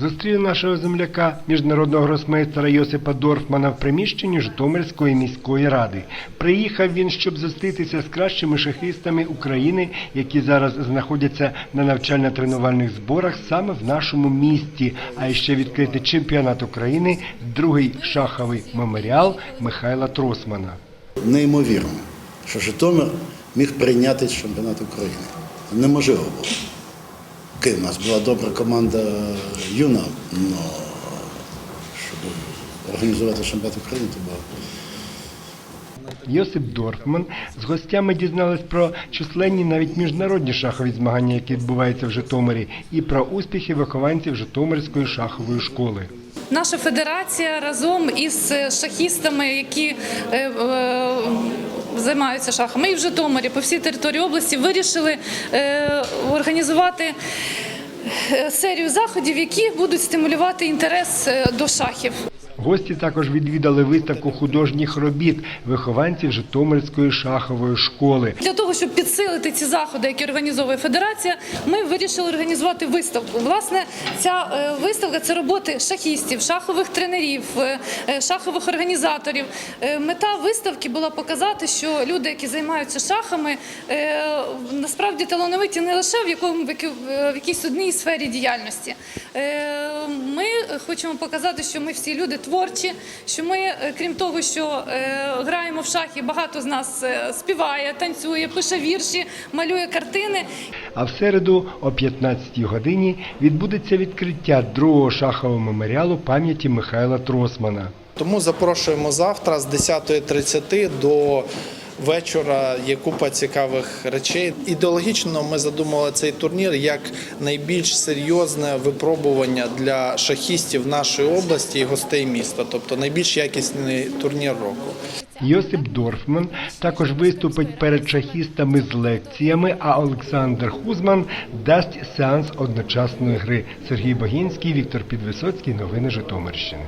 Зустрів нашого земляка, міжнародного гросмейстера Йосипа Дорфмана в приміщенні Житомирської міської ради. Приїхав він, щоб зустрітися з кращими шахистами України, які зараз знаходяться на навчально-тренувальних зборах саме в нашому місті, а ще відкрити чемпіонат України, другий шаховий меморіал Михайла Тросмана. Неймовірно, що Житомир міг прийняти чемпіонат України. Неможливо було. У нас була добра команда юна, але щоб організувати чемпіонат України, то було. Йосип Дорфман з гостями дізнались про численні навіть міжнародні шахові змагання, які відбуваються в Житомирі, і про успіхи вихованців Житомирської шахової школи. Наша федерація разом із шахістами, які е, е, займаються шахами і в Житомирі по всій території області, вирішили е, організувати серію заходів, які будуть стимулювати інтерес е, до шахів. Гості також відвідали виставку художніх робіт вихованців Житомирської шахової школи. Для того, щоб підсилити ці заходи, які організовує федерація, ми вирішили організувати виставку. Власне, ця е, виставка це роботи шахістів, шахових тренерів, е, е, шахових організаторів. Мета виставки була показати, що люди, які займаються шахами, насправді талановиті не лише в якому в якійсь одній сфері діяльності. Ми хочемо показати, що ми всі люди творчі, що ми, е, крім того, що е, граємо в шахи, багато з нас е, співає, танцює, пише вірші, малює картини. А в середу о 15-й годині відбудеться відкриття другого шахового меморіалу пам'яті Михайла Тросмана. Тому запрошуємо завтра з 10.30 до вечора. Є купа цікавих речей. Ідеологічно ми задумали цей турнір як найбільш серйозне випробування для шахістів нашої області і гостей міста, тобто найбільш якісний турнір року. Йосип Дорфман також виступить перед шахістами з лекціями, а Олександр Хузман дасть сеанс одночасної гри. Сергій Богінський, Віктор Підвисоцький. Новини Житомирщини.